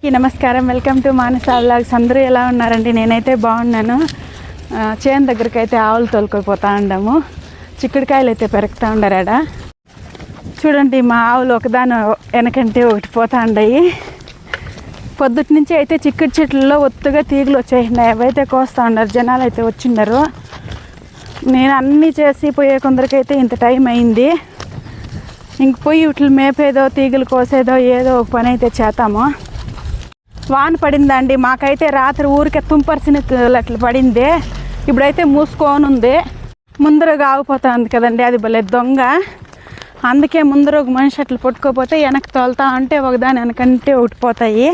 అందరికీ నమస్కారం. Welcome to Manasa vlogs. అందరూ ఎలా ఉన్నారండి? నేనైతే బాగున్నాను. చేను దగ్గరికి అయితే ఆవులు తోలుకోపోతా ఉండాము. చిక్కుడుకాయలు అయితే పెరుగుతూ ఉండరాడ? చూడండి మా ఆవులు ఒకదాని వెనకంటే ఒకటి పోతా ఉండయి. పొద్దుటి నుంచి అయితే చిక్కుడు చెట్లలో ఒత్తుగా తీగలు వచ్చేసినాయి. అవైతే కోస్తూ ఉన్నారు. జనాలు అయితే వచ్చిండరు నేను అన్నీ చేసి పోయే కొందరికైతే ఇంత టైం అయింది. ఇంక పోయి వీటిని మేపేదో తీగలు కోసేదో ఏదో ఒక పని అయితే చేస్తాము వాన పడిందండి. మాకైతే రాత్రి ఊరికే తుంపర్సిన అట్లా పడింది. ఇప్పుడైతే మూసుకొని ఉంది ముందరగా ఆగిపోతుంది కదండి అది భలే దొంగ. అందుకే ముందర ఒక మనిషి అట్లా పట్టుకోపోతే వెనక తోలుతా ఉంటే ఒకదాని వెనకంటే ఒకటిపోతాయి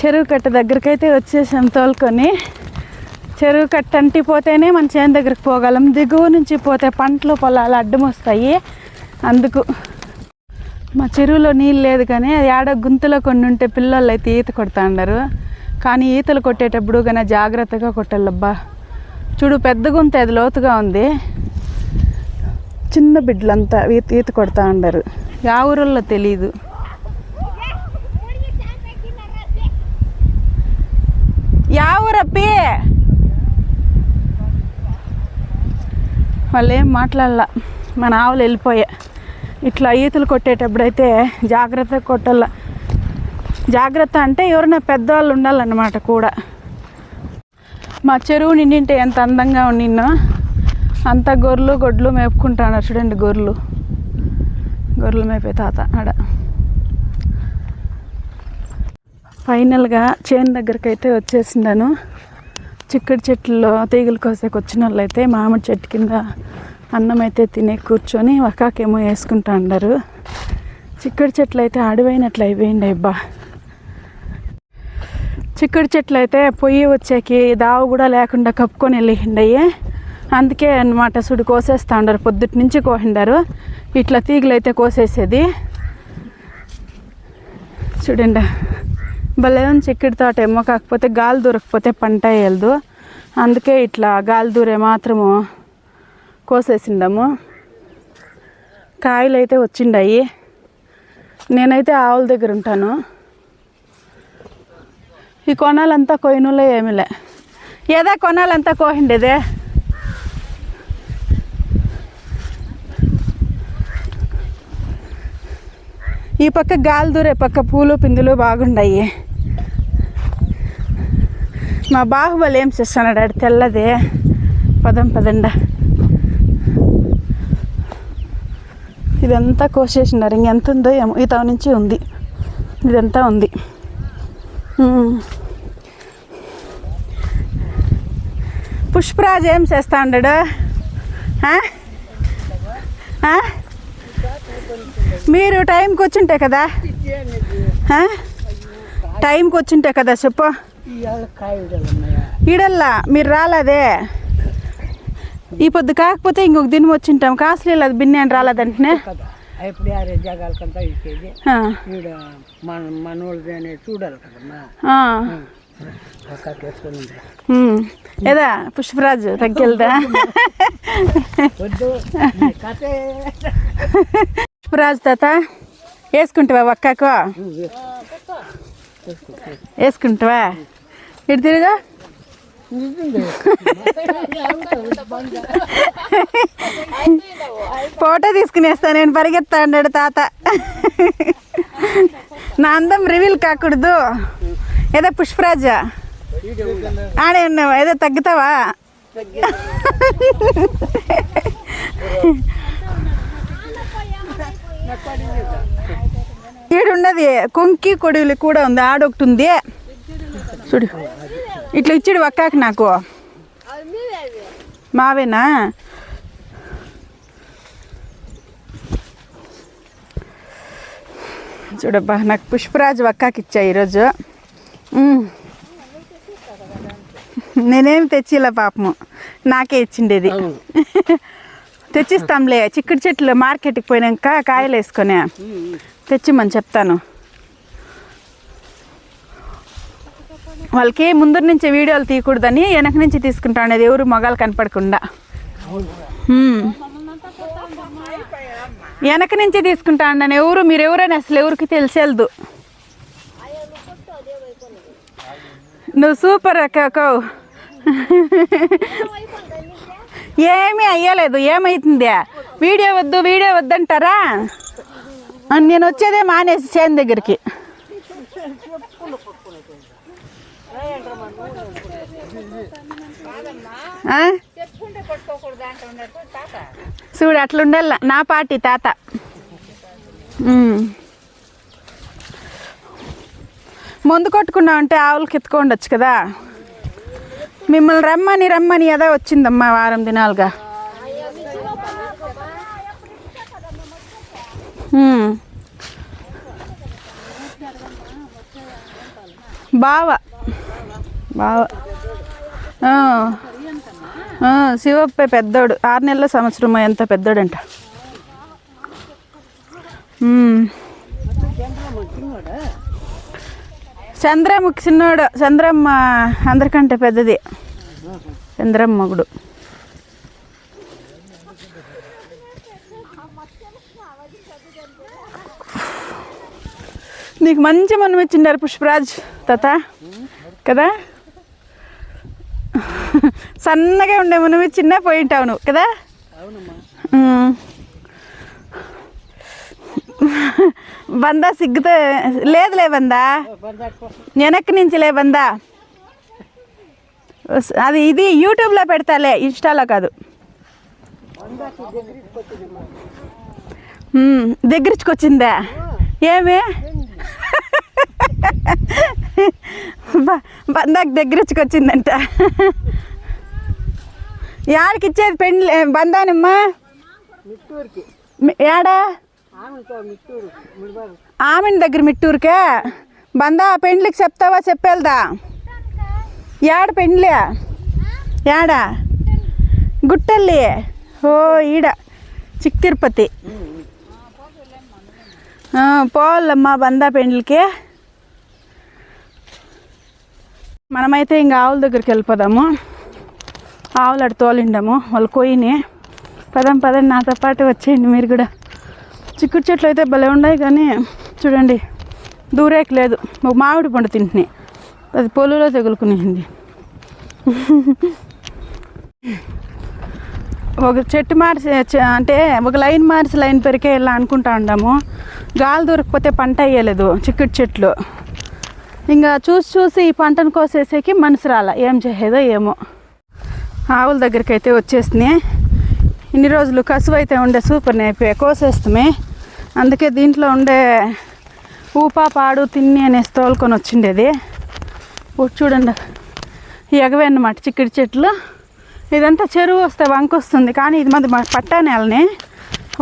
చెరువు కట్ట దగ్గరకైతే వచ్చేసాం తోలుకొని. చెరువు కట్ట అంటి పోతేనే మన చేను దగ్గరికి పోగలం. దిగువ నుంచి పోతే పంటలు పొలాలు అడ్డం వస్తాయి. అందుకు మా చెరువులో నీళ్ళు లేదు కానీ అది ఆడ గుంతలో కొన్ని ఉంటే పిల్లలు అయితే ఈత కొడతా ఉన్నారు కానీ ఈతలు కొట్టేటప్పుడు కానీ జాగ్రత్తగా కొట్టాలబ్బా చూడు పెద్ద గుంత అది లోతుగా ఉంది. చిన్న బిడ్డలంతా ఈత ఈత కొడతా ఉండరు ఆ ఊరుల్లో తెలీదు. యా ఊరప్పి వాళ్ళు ఏం మాట్లాడాల. మన ఆవులు వెళ్ళిపోయా ఇట్లా ఈతలు కొట్టేటప్పుడైతే జాగ్రత్త కొట్టాల. జాగ్రత్త అంటే ఎవరైనా పెద్దవాళ్ళు ఉండాలన్నమాట కూడా. మా చెరువు నిండింటే ఎంత అందంగా ఉండినో అంత గొర్రెలు గొడ్లు మేపుకుంటాను చూడండి గొర్రెలు. గొర్రెలు మేపే తాత ఆడ. ఫైనల్గా చేను దగ్గరికి అయితే వచ్చేసిండాను. చిక్కడి చెట్లలో తీగలు కోసేకి వచ్చిన వాళ్ళు అయితే మామిడి చెట్టు కింద అన్నం అయితే తినే కూర్చొని వకాకేమో వేసుకుంటా అన్నారు చిక్కుడు చెట్లు అయితే అడవైనట్లు అయిపోయింది అబ్బా. చిక్కుడు చెట్లు అయితే పొయ్యి వచ్చేకి దావు కూడా లేకుండా కప్పుకొని వెళ్ళిండయి అందుకే అన్నమాట సుడి కోసేస్తా ఉండరు పొద్దుటి నుంచి కోసిండారు ఇట్లా తీగలు అయితే కోసేసేది. చూడండి భలే చిక్కుడు తోట ఏమో. కాకపోతే గాలి దూరకపోతే పంట వేయలేదు. అందుకే ఇట్లా గాలి దూరే మాత్రము కోసేసిండాము కాయలు అయితే వచ్చిండాయి. నేనైతే ఆవుల దగ్గర ఉంటాను. ఈ కొనాలంతా కొయినలే ఏమిలే. ఏదా కొనాలంతా కోహిండేదే? ఈ పక్క గాలి దూరే పక్క పూలు పిందులు బాగుండాయి. మా బాహుబలి ఏం చేస్తున్నాడు? ఆడు తెల్లదే. పదం పదండ. ఇదంతా కోసేసినారు. ఇంకెంత ఉందో ఏమో. ఈ తవ నుంచి ఉంది. ఇదంతా ఉంది. పుష్పరాజ్ ఏం చేస్తా? ఆ? మీరు టైంకి వచ్చింటే కదా? టైంకి వచ్చింటే కదా చెప్పు. ఈడల్లా? మీరు రాలేదే? ఈ పొద్దు కాకపోతే ఇంకొక దినం వచ్చింటాం. కాసులు అది బిన్నే అని రాలేదంటనే ఇప్పుడు యారే జగాలకంతా ఇచ్చేది మన మనోళ్ళది అనేది చూడాలి కదమ్మా. ఏదా పుష్పరాజు తగ్గెళ్దా పుష్పరాజు తాత వేసుకుంటావా ఒక్కకు? వేసుకుంటావా? ఇటు తిరుగా. ఫోటో తీసుకునేస్తా నేను పరిగెత్తా అన్నాడు తాత. నా అందం రివీల్ కాకూడదు. ఏదో పుష్పరాజ. ఆడే ఉన్నావా? ఏదో తగ్గుతావా? ఈడున్నది కొంకి కొడువులు కూడా ఉంది ఆడొకటి ఉంది. చూడు. ఇట్లా ఇచ్చాడు ఒక్కాకి నాకు. మావేనా? చూడబ్బా నాకు పుష్పరాజు ఒక్కాకి ఇచ్చా ఈరోజు. ఉమ్. నేనేం తెచ్చిలా పాపము నాకే ఇచ్చిండేది. తెచ్చిస్తాంలే చిక్కుడు చెట్లు మార్కెట్కి పోయినాక కాయలు వేసుకొని తెచ్చిమని చెప్తాను. వాళ్ళకి ముందు నుంచి వీడియోలు తీయకూడదని వెనక నుంచి తీసుకుంటా ఉండేది ఎవరు మగాలు కనపడకుండా. వెనక నుంచి తీసుకుంటా అన్నాను. ఎవరు మీరు ఎవరైనా అసలు ఎవరికి తెలిసేదు నువ్వు సూపర్ అక్కో ఏమీ అయ్యలేదు ఏమైతుంది? వీడియో వద్దు వీడియో వద్దంటారా? నేను వచ్చేదే మానేసి చేను దగ్గరికి. చూడు అట్లుండాల. నా పార్టీ తాత. ముందు కొట్టుకున్నావు అంటే ఆవులకి ఎత్తుకోండొచ్చు కదా. మిమ్మల్ని రమ్మని రమ్మని ఏదో వచ్చిందమ్మా వారం దినాలుగా. బావ. బాగా శివప్ప పెద్దోడు. ఆరు నెలల సంవత్సరం ఎంత పెద్దోడంట. చంద్రముఖి చిన్నోడు. చంద్రమ్మ అందరికంటే పెద్దది. చంద్రమ్మ మొగుడు నీకు మంచి మనం ఇచ్చిండారు పుష్పరాజ్ తాత. కదా? సన్నగా ఉండే మనం చిన్న పోయి ఉంటావు నువ్వు కదా. బందా సిగ్గుతో లేదులే బందా వెనక్కి నుంచి లే బందా అది ఇది యూట్యూబ్లో పెడతాలే ఇన్స్టాలో కాదు. దగ్గరిచుకొచ్చిందా ఏమి? బందాకి దగ్గరిచుకొచ్చిందంట యాడికి ఇచ్చేది పెండ్లి బందానమ్మా మిట్టూరుకి మీ- యాడా ఆమెతో మిట్టూరు ముడిబారు ఆమెన్ దగ్గర మిట్టూరుకే బందా పెండ్లికి చెప్తావా చెప్పేల్దా యాడ పెండ్లి యాడా గుట్టల్లి ఓ ఈడ చిక్ తిరుపతి ఆ, పోవాలమ్మా బందా పెండ్లికి మనమైతే ఇంక ఆవుల దగ్గరికి వెళ్ళిపోదాము ఆవులు తోలిండము వాళ్ళు కొయ్యిని. పదం పదం నాతో పాటు వచ్చేయండి మీరు కూడా. చిక్కుడు చెట్లు అయితే భలే ఉన్నాయి కానీ చూడండి దూరేకి లేదు. ఒక మామిడి పండు తింటున్నాయి. అది పొలులో తగులుకునేసింది ఒక చెట్టు మార్చి అంటే ఒక లైన్ మార్చి లైన్ పెరికే ఇలా అనుకుంటా ఉండాము. గాలి దొరకపోతే పంట అయ్యలేదు చిక్కుడు చెట్లు. ఇంకా చూసి చూసి ఈ పంటను కోసేసేకి మనసు రాల. ఏం చేసేదో ఏమో. ఆవుల దగ్గరికి అయితే వచ్చేసినాయి ఇన్ని రోజులు కసువు అయితే ఉండే సూపర్ నేపే కోసేస్తామే. అందుకే దీంట్లో ఉండే ఊపా పాడు తిన్ని అనేసి తోలుకొని వచ్చిండేది. ఇప్పుడు చూడండి ఎగవే అన్నమాట చిక్కుడు చెట్లు. ఇదంతా చెరువు వస్తే వంక వస్తుంది కానీ ఇది మాది మా పట్టా నేలని.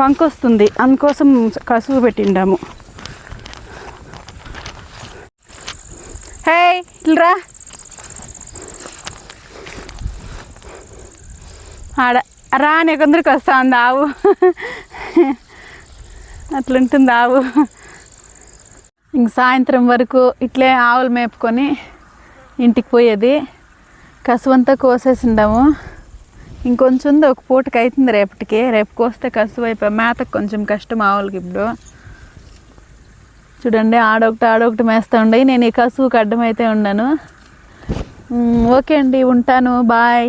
వంక వస్తుంది అందుకోసం కసువు పెట్టిండాము. హే ఇట్లరా ఆడ రాని కొందరికి వస్తా ఉంది ఆవు అట్లుంటుంది ఆవు ఇంక సాయంత్రం వరకు ఇట్లే ఆవులు మేపుకొని ఇంటికి పోయేది. కసువంతా కోసేసిండాము ఇంకొంచెం ఉంది ఒక పూటకి అవుతుంది రేపటికి. రేపు కోస్తే కసువు అయిపోయి మేతకు కొంచెం కష్టం ఆవులకి ఇప్పుడు. చూడండి ఆడొకటి ఆడొకటి మేస్తూ ఉండే. నేను ఈ కసువుకి అడ్డమైతే ఉన్నాను ఓకే అండి ఉంటాను. బాయ్.